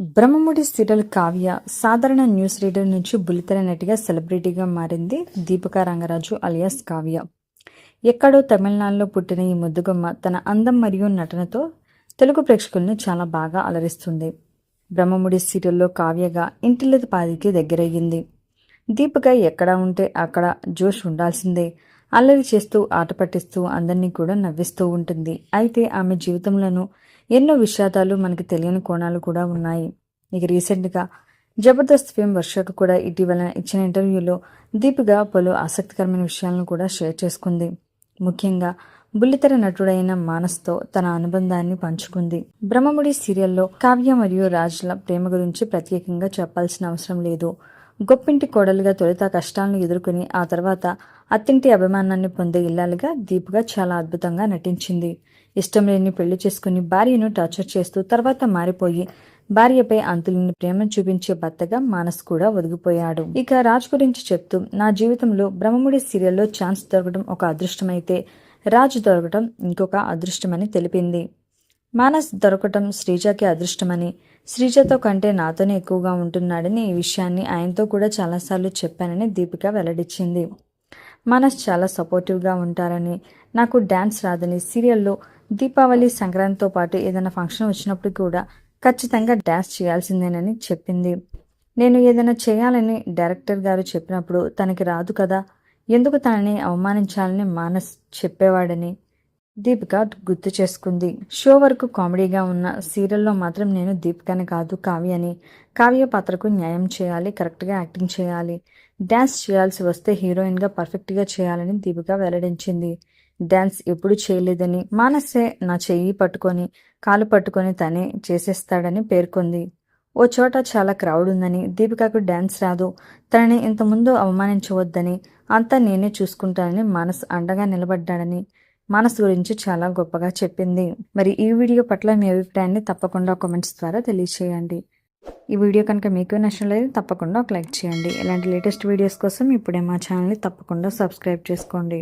Brahmamudi serial Kavya సాధారణ news reader నుంచి బుల్లితెర నటిగా సెలబ్రిటీగా మారింది దీపిక రంగరాజు అలియాస్ కావ్య. ఎక్కడో తమిళనాడులో పుట్టిన ఈ ముద్దుగమ్మ తన అందం మరియు నటనతో తెలుగు ప్రేక్షకులను చాలా బాగా అలరిస్తుంది. బ్రహ్మముడి సీరియల్లో కావ్యగా ఇంటిల్లది పాదికి దగ్గరయ్యింది. దీపిక ఎక్కడ ఉంటే అక్కడ జోష్ ఉండాల్సిందే. అల్లరి చేస్తూ ఆట పట్టిస్తూ అందరినీ కూడా నవ్విస్తూ ఉంటుంది. అయితే ఆమె జీవితంలోనూ ఎన్నో విషాదాలు మనకి తెలియని కోణాలు కూడా ఉన్నాయి. ఇక రీసెంట్గా జబర్దస్త్ ఫేమ్ వర్షకు కూడా ఇటీవల ఇచ్చిన ఇంటర్వ్యూలో దీపిక పలు ఆసక్తికరమైన విషయాలను కూడా షేర్ చేసుకుంది. ముఖ్యంగా బుల్లితెర నటుడైన మానస్తో తన అనుబంధాన్ని పంచుకుంది. బ్రహ్మముడి సీరియల్లో కావ్య మరియు రాజ్ల ప్రేమ గురించి ప్రత్యేకంగా చెప్పాల్సిన అవసరం లేదు. గొప్పింటి కోడలుగా తొలుత కష్టాలను ఎదుర్కొని ఆ తర్వాత అత్తింటి అభిమానాన్ని పొందే ఇల్లాలుగా దీపుగా చాలా అద్భుతంగా నటించింది. ఇష్టం లేని పెళ్ళి చేసుకుని భార్యను టార్చర్ చేస్తూ తర్వాత మారిపోయి భార్యపై అంతులేని ప్రేమను చూపించే భర్తగా మానస్ కూడా ఒదిగిపోయాడు. ఇక రాజ్ గురించి చెప్తూ నా జీవితంలో బ్రహ్మముడి సీరియల్లో ఛాన్స్ దొరకడం ఒక అదృష్టమైతే రాజ్ దొరకడం ఇంకొక అదృష్టమని తెలిపింది. మానస్ దొరకటం శ్రీజకి అదృష్టమని. శ్రీజతో కంటే నాతోనే ఎక్కువగా ఉంటున్నాడని ఈ విషయాన్ని ఆయనతో కూడా చాలాసార్లు చెప్పానని దీపిక వెల్లడించింది. మానస్ చాలా సపోర్టివ్గా ఉంటారని. నాకు డ్యాన్స్ రాదని. సీరియల్లో దీపావళి సంక్రాంతితో పాటు ఏదైనా ఫంక్షన్ వచ్చినప్పుడు కూడా ఖచ్చితంగా డ్యాన్స్ చేయాల్సిందేనని చెప్పింది. నేను ఏదైనా చేయాలని డైరెక్టర్ గారు చెప్పినప్పుడు తనకి రాదు కదా. ఎందుకు తనని అవమానించాలని మానస్ చెప్పేవాడని. దీపిక గుర్తు చేసుకుంది. షో వరకు కామెడీగా ఉన్న సీరియల్లో మాత్రం నేను దీపికని కాదు కావ్యని. కావ్య పాత్రకు న్యాయం చేయాలి కరెక్ట్గా యాక్టింగ్ చేయాలి. డ్యాన్స్ చేయాల్సి వస్తే హీరోయిన్గా పర్ఫెక్ట్గా చేయాలని దీపిక వెల్లడించింది. డ్యాన్స్ ఎప్పుడు చేయలేదని మానసే నా చెయ్యి పట్టుకొని కాలు పట్టుకొని తనే చేసేస్తాడని పేర్కొంది. ఓ చోట చాలా క్రౌడ్ ఉందని దీపికకు డ్యాన్స్ రాదు. తనని ఇంతకుముందు అవమానించవద్దని అంతా నేనే చూసుకుంటానని మనసు అండగా నిలబడ్డాడని. మనసు గురించి చాలా గొప్పగా చెప్పింది. మరి ఈ వీడియో పట్ల మీ అభిప్రాయాన్ని తప్పకుండా కామెంట్స్ ద్వారా తెలియచేయండి. ఈ వీడియో కనుక మీకు నచ్చినట్లయితే తప్పకుండా ఒక లైక్ చేయండి. ఇలాంటి లేటెస్ట్ వీడియోస్ కోసం ఇప్పుడే మా ఛానల్ని తప్పకుండా సబ్స్క్రైబ్ చేసుకోండి.